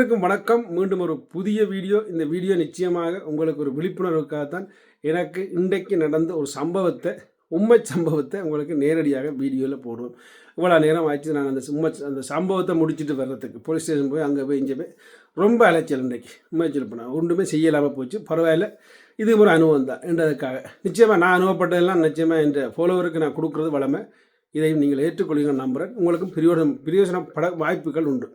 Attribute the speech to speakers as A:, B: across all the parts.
A: அனைவருக்கும் வணக்கம். மீண்டும் ஒரு புதிய வீடியோ. இந்த வீடியோ நிச்சயமாக உங்களுக்கு ஒரு விழிப்புணர்வுக்காகத்தான். எனக்கு இன்றைக்கு நடந்த ஒரு சம்பவத்தை உண்மை சம்பவத்தை உங்களுக்கு நேரடியாக வீடியோவில் போடுவோம் இவ்வளோ நேரம் ஆச்சு நான் அந்த உண்மை அந்த சம்பவத்தை முடிச்சுட்டு வர்றதுக்கு. போலீஸ் ஸ்டேஷன் போய் அங்கே போய் இங்கே போய் ரொம்ப அலைச்சல் இன்றைக்கி. உண்மைச்சல் பண்ணேன் ஒன்றுமே செய்யலாமல் போச்சு. பரவாயில்ல. இது ஒரு அனுபவம் தான் என்றதுக்காக. நிச்சயமாக நான் அனுபவப்பட்டதெல்லாம் நிச்சயமாக என்ற ஃபாலோவருக்கு நான் கொடுக்குறது வளமை. இதையும் நீங்கள் ஏற்றுக்கொள்ளுங்க நம்புகிறேன் உங்களுக்கும் பிரயோஜனம் பிரயோஜனப்பட வாய்ப்புகள் உண்டு.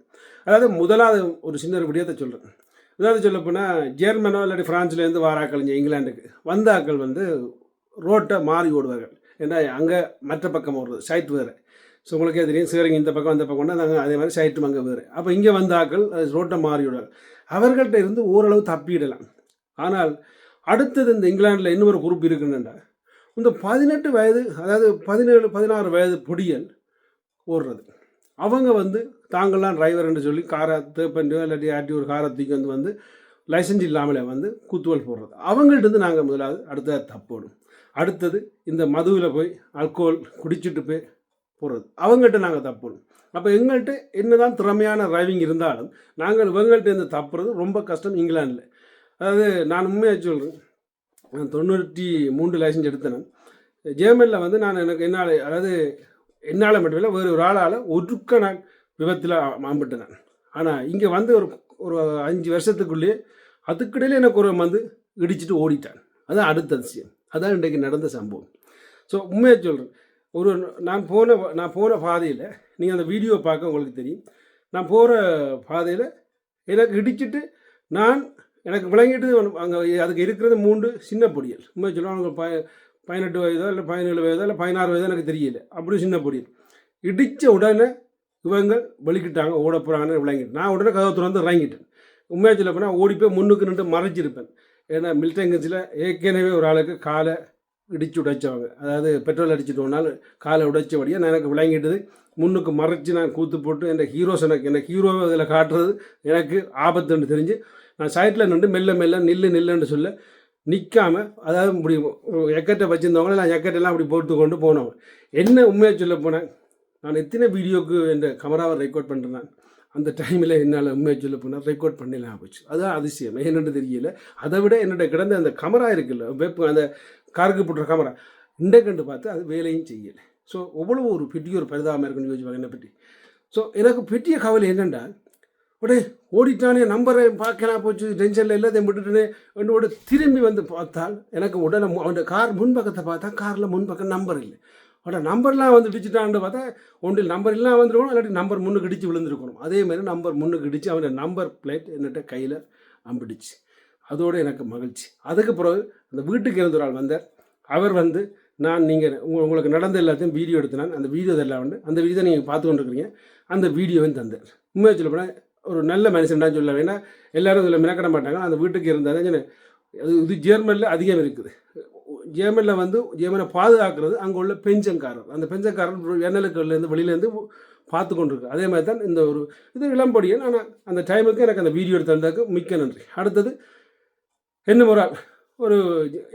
A: அதாவது முதலாவது ஒரு சின்ன ஒரு விடயத்தை சொல்கிறேன் அதாவது சொல்லப்போனால் ஜெர்மனோ இல்லாட்டி ஃப்ரான்ஸ்லேருந்து வாராக்கள் இங்கே இங்கிலாந்துக்கு வந்த ஆக்கள் வந்து ரோட்டை மாறி ஓடுவார்கள். ஏன்னா அங்கே மற்ற பக்கம் ஓடுறது சைட் வேறு. ஸோ உங்களுக்கே தெரியும் சிவரிங்க இந்த பக்கம் அந்த பக்கம் நாங்கள் அதே மாதிரி சைட்டும் அங்கே வேறு. அப்போ இங்கே வந்த ஆக்கள் அது ரோட்டை மாறி விடுவார் அவர்கள்ட்ட இருந்து ஓரளவு தப்பிடலாம். ஆனால் அடுத்தது இந்த இங்கிலாந்தில் இன்னொரு குரூப் இருக்குன்னுண்டா இந்த பதினெட்டு வயது அதாவது பதினேழு பதினாறு வயது பொடியல் ஓடுறது. அவங்க வந்து தாங்கள்லாம் டிரைவர்னு சொல்லி காரை திருப்பண்டியோ இல்லாட்டி ஆட்டி ஒரு காரை தூக்கி வந்து வந்து லைசன்ஸ் இல்லாமலே வந்து குத்துவல் போடுறது. அவங்கள்ட்ட இருந்து நாங்கள் முதலாவது அடுத்த தப்போடும் அடுத்தது இந்த மதுவில் போய் ஆல்கோல் குடிச்சிட்டு போய் போடுறது. அவங்கள்ட்ட நாங்கள் தப்போடும் அப்போ எங்கள்கிட்ட என்னதான் திறமையான டிரைவிங் இருந்தாலும் நாங்கள் இவங்கள்ட்ட இருந்து தப்புறது ரொம்ப கஷ்டம் இங்கிலாந்தில். அதாவது நான் உண்மையாக சொல்கிறேன் நான் தொண்ணூற்றி மூன்று லைசன்ஸ் எடுத்தேன். ஜேர்மனில் வந்து நான் எனக்கு என்னால் அதாவது என்னால் மட்டும் இல்லை வேறு ஒரு ஆளால் ஒருக்க நான் விபத்தில் மாம்பிட்டேன் ஆனால் இங்கே வந்து ஒரு ஒரு அஞ்சு வருஷத்துக்குள்ளேயே அதுக்கிடையில் எனக்கு ஒரு வந்து இடிச்சிட்டு ஓடிட்டான். அதுதான் அடுத்த அதிசயம். அதான் இன்றைக்கு நடந்த சம்பவம். ஸோ உண்மையாக சொல்கிறேன் ஒரு நான் போன நான் போன பாதையில் நீங்கள் அந்த வீடியோ பார்க்க உங்களுக்கு தெரியும். நான் போகிற பாதையில் எனக்கு இடிச்சிட்டு நான் எனக்கு விளங்கிட்டு அங்கே அதுக்கு இருக்கிறது மூன்று சின்ன பொடியல் உண்மை சொல்லுவாங்க பதினெட்டு வயதோ இல்லை பதினேழு வயதோ இல்லை பதினாறு வயதோ எனக்கு தெரியல. அப்படி சின்ன பொடி இடித்த உடனே இவங்க வலிக்கிட்டாங்க ஓட போகிறாங்கன்னு விளங்கிட்டு. நான் உடனே கதவு திறந்து இறங்கிட்டேன். உண்மையாக சொல்ல போனால் ஓடி போய் முன்னுக்கு நின்று மறைச்சிருப்பேன் ஏன்னா மில்டங்கன்ஸில் ஏற்கனவே ஒரு ஆளுக்கு காலை இடித்து உடைச்சவங்க. அதாவது பெட்ரோல் அடிச்சுட்டு காலை உடைச்சபடியாக நான் எனக்கு விளங்கிட்டது. முன்னுக்கு மறைச்சி நான் கூத்து போட்டு என் ஹீரோஸ் எனக்கு எனக்கு ஹீரோவை இதில் காட்டுறது எனக்கு ஆபத்துன்னு தெரிஞ்சு நான் சைட்டில் நின்று மெல்ல மெல்ல நில்லு நில்லுன்னு சொல்ல நிற்காம அதாவது இப்படி எக்கட்டை வச்சுருந்தவங்கள நான் எக்கட்டெல்லாம் அப்படி போட்டு கொண்டு போனவங்க என்ன உண்மையாக சொல்ல போனேன்? நான் எத்தனை வீடியோக்கு என்ற கமராவை ரெக்கார்ட் பண்ணுறேன் அந்த டைமில் என்னால் உண்மையை சொல்ல போனால் ரெக்கார்ட் பண்ணலாம் போச்சு. அதுதான் அதிசயம். என்னென்னு தெரியல. அதை விட என்னோட கிடந்த அந்த கமரா இருக்குல்ல வெப்ப அந்த காருக்கு போட்டுற கமரா இந்த கண்டு பார்த்து அது வேலையும் செய்யலை. ஸோ எவ்வளோ ஒரு பெரிய ஒரு பரிதாபமாக இருக்குன்னு யோசிப்பாங்க என்னை பற்றி ஸோ எனக்கு பெரிய கவலை என்னென்னா உடனே ஓடிட்டானே நம்பரை பார்க்கலாம் போச்சு டென்ஷனில் எல்லாத்தையும் விட்டுட்டேனே என்னோட திரும்பி வந்து பார்த்தால் எனக்கு உடனே அவன் கார் முன்பக்கத்தை பார்த்தா காரில் முன்பக்கம் நம்பர் இல்லை. அட நம்பர்லாம் வந்து இடிச்சிட்டான்னு பார்த்தா ஒன்றில் நம்பர் இல்லாமல் வந்துருக்கணும் இல்லாட்டி நம்பர் முன்னுக்கு இடிச்சு விழுந்திருக்கணும். அதே மாதிரி நம்பர் முன்னுக்கு இடிச்சு அவன் நம்பர் பிளேட் என்னட்ட கையில் அம்பிடிச்சு. அதோடு எனக்கு மகிழ்ச்சி. அதுக்கு பிறகு அந்த வீட்டுக்கு இருந்த ஒரு ஆள் வந்தார். அவர் வந்து நான் நீங்கள் உங்களுக்கு நடந்த எல்லாத்தையும் வீடியோ எடுத்தினான் அந்த வீடியோ எல்லாம் வந்து அந்த வீடியோ நீங்கள் பார்த்து கொண்டிருக்கிறீங்க அந்த வீடியோவையும் தந்தார். உண்மையாக சொல்ல போனால் ஒரு நல்ல மனுஷன்டான்னு சொல்ல வேணா எல்லாரும் இதில் மினக்கிட மாட்டாங்க. அந்த வீட்டுக்கு இருந்தால் அது இது ஜெர்மனில் அதிகம் இருக்குது. ஜேர்மனில் வந்து ஜேர்மனை பாதுகாக்கிறது அங்கே உள்ள பெஞ்சங்காரர். அந்த பெஞ்சங்காரர் எண்ணலுக்கள்லேருந்து வெளியிலேருந்து பார்த்து கொண்டிருக்கு அதே மாதிரி தான் இந்த ஒரு இது இளம்பொடியன் ஆனால் அந்த டைமுக்கு எனக்கு அந்த வீடியோ எடுத்து தந்ததுக்கு மிக்க நன்றி. அடுத்தது என்ன ஒரு ஒரு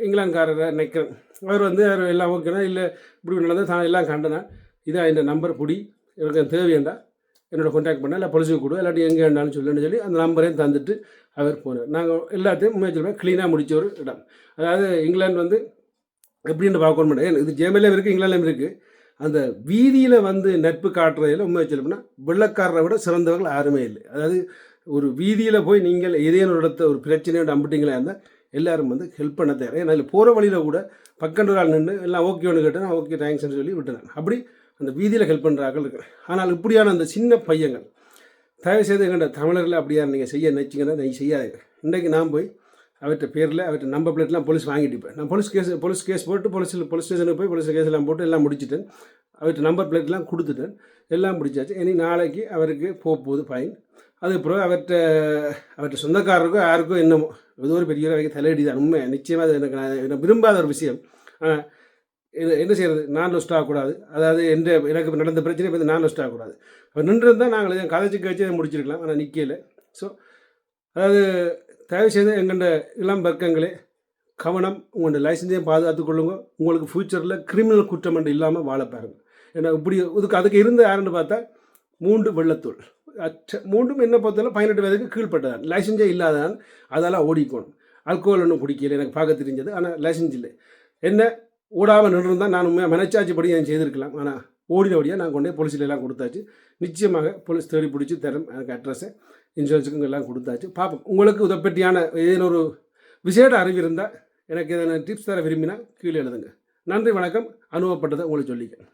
A: இங்கிலாந்துக்காரரை நிற்கிறேன் அவர் வந்து அவர் எல்லாம் ஓகேனா இல்லை இப்படி நடந்தால் தான் எல்லாம் கண்டனா? இதான் இந்த நம்பர் பிடி. எனக்கு தேவையண்டா? என்னோட காண்டாக்ட் பண்ண இல்லை பொலிசுக்கு கொடு இல்லாட்டி எங்கே வேண்டாலும் சொல்லுன்னு சொல்லி அந்த நம்பரையும் தந்துட்டு அவர் போனார். நாங்கள் எல்லாத்தையும் முயற்சி க்ளீனாக முடித்த ஒரு இடம். அதாவது இங்கிலாந்து வந்து எப்படின்னு பார்க்கணும் மாட்டேன் இது ஜேமலையும் இருக்குது இங்கிலாந்துலையும் இருக்குது அந்த வீதியில் வந்து நட்பு காட்டுறதில் உண்மை சொல்லணும்னா வெள்ளக்காரரை விட சிறந்தவர்கள் யாருமே இல்லை. அதாவது ஒரு வீதியில் போய் நீங்கள் ஏதேனும் இடத்த ஒரு பிரச்சனையோட அம்பிட்டிங்களா இருந்தால் எல்லாரும் வந்து ஹெல்ப் பண்ண தேவை ஏன்னா போகிற வழியில் கூட பக்கண்டு ஆள் நின்று எல்லாம் ஓகே ஒன்று கேட்டேன் ஓகே தேங்க்ஸ்னு சொல்லி விட்டுனேன் அப்படி அந்த வீதியில் ஹெல்ப் பண்ணுறார்கள் இருக்கு ஆனால் இப்படியான அந்த சின்ன பையங்கள் தயவு செய்து கண்ட தமிழர்கள் அப்படியா நீங்கள் செய்ய நினச்சிங்கன்னா நீங்கள் செய்யாதீங்க. இன்றைக்கு நான் போய் அவர்கிட்ட பேரில் அவர்கிட்ட நம்ப பிளேட்லாம் போலீஸ் வாங்கிட்டு நான் போலீஸ் கேஸ் போலீஸ் கேஸ் போட்டு போலீஸில் போலீஸ் ஸ்டேஷனுக்கு போய் போலீஸ் கேஸ் எல்லாம் போட்டு எல்லாம் முடிச்சுட்டேன் அவர்கிட்ட நம்பர் பிளேட்லாம் கொடுத்துட்டேன் எல்லாம் முடிச்சாச்சு. இனி நாளைக்கு அவருக்கு போக போகுது ஃபைன் அதுக்கப்புறம் அவர்கிட்ட அவர்கிட்ட சொந்தக்காரருக்கோ யாருக்கோ என்னமோ ஏதோ ஒரு பெரிய தலையடி தான். உண்மை நிச்சயமாக அது எனக்கு நான் விரும்பாத ஒரு விஷயம். ஆனால் என்ன செய்கிறது நான் லிஸ்ட் ஆகக்கூடாது. அதாவது எந்த எனக்கு நடந்த பிரச்சனை இப்போ நான் லிஸ்ட் ஆகக்கூடாது. அப்போ நின்றுருந்தால் நாங்கள் கதைச்சு கழிச்சு முடிச்சிருக்கலாம். ஆனால் நிற்கல ஸோ அதாவது தயவு செய்து எங்கள்ட இளம் வர்க்கங்களே கவனம் உங்களோட லைசன்ஸையும் பாதுகாத்து கொள்ளுங்க. உங்களுக்கு ஃப்யூச்சரில் கிரிமினல் குற்றம் என்று இல்லாமல் வாழ பாருங்க. ஏன்னா இப்படி இதுக்கு அதுக்கு இருந்த யாருன்னு பார்த்தா மூன்று வெள்ளத்தூள் அச்ச- மூன்றும் என்ன பார்த்தாலும் பதினெட்டு வயதுக்கு கீழ்பட்டதான் லைசன்ஸே இல்லாதான் அதெல்லாம் ஓடிக்கணும். அல்கோஹால் ஒன்றும் குடிக்கல. எனக்கு பார்க்க தெரிஞ்சது. ஆனால் லைசன்ஸ் இல்லை. என்ன? ஓடாமல் நின்றுருந்தால் நான் உண்மையாக மனச்சாட்சி படி நான் செய்திருக்கலாம். ஆனால் ஓடினபடியாக நான் கொண்டு போய் எல்லாம் கொடுத்தாச்சு. நிச்சயமாக போலீஸ் தேடி பிடிச்சி தரும் எனக்கு அட்ரஸை இன்சூரன்ஸுக்கும் எல்லாம் கொடுத்தாச்சு. பார்ப்போம் உங்களுக்கு இதை பற்றியான ஏதேனும் ஒரு விசேட அறிவு இருந்தால் எனக்கு எதனா டிப்ஸ் தர விரும்பினா கீழே எழுதுங்க. நன்றி வணக்கம். அனுபவப்பட்டதை உங்களுக்கு சொல்லிக்கிறேன்.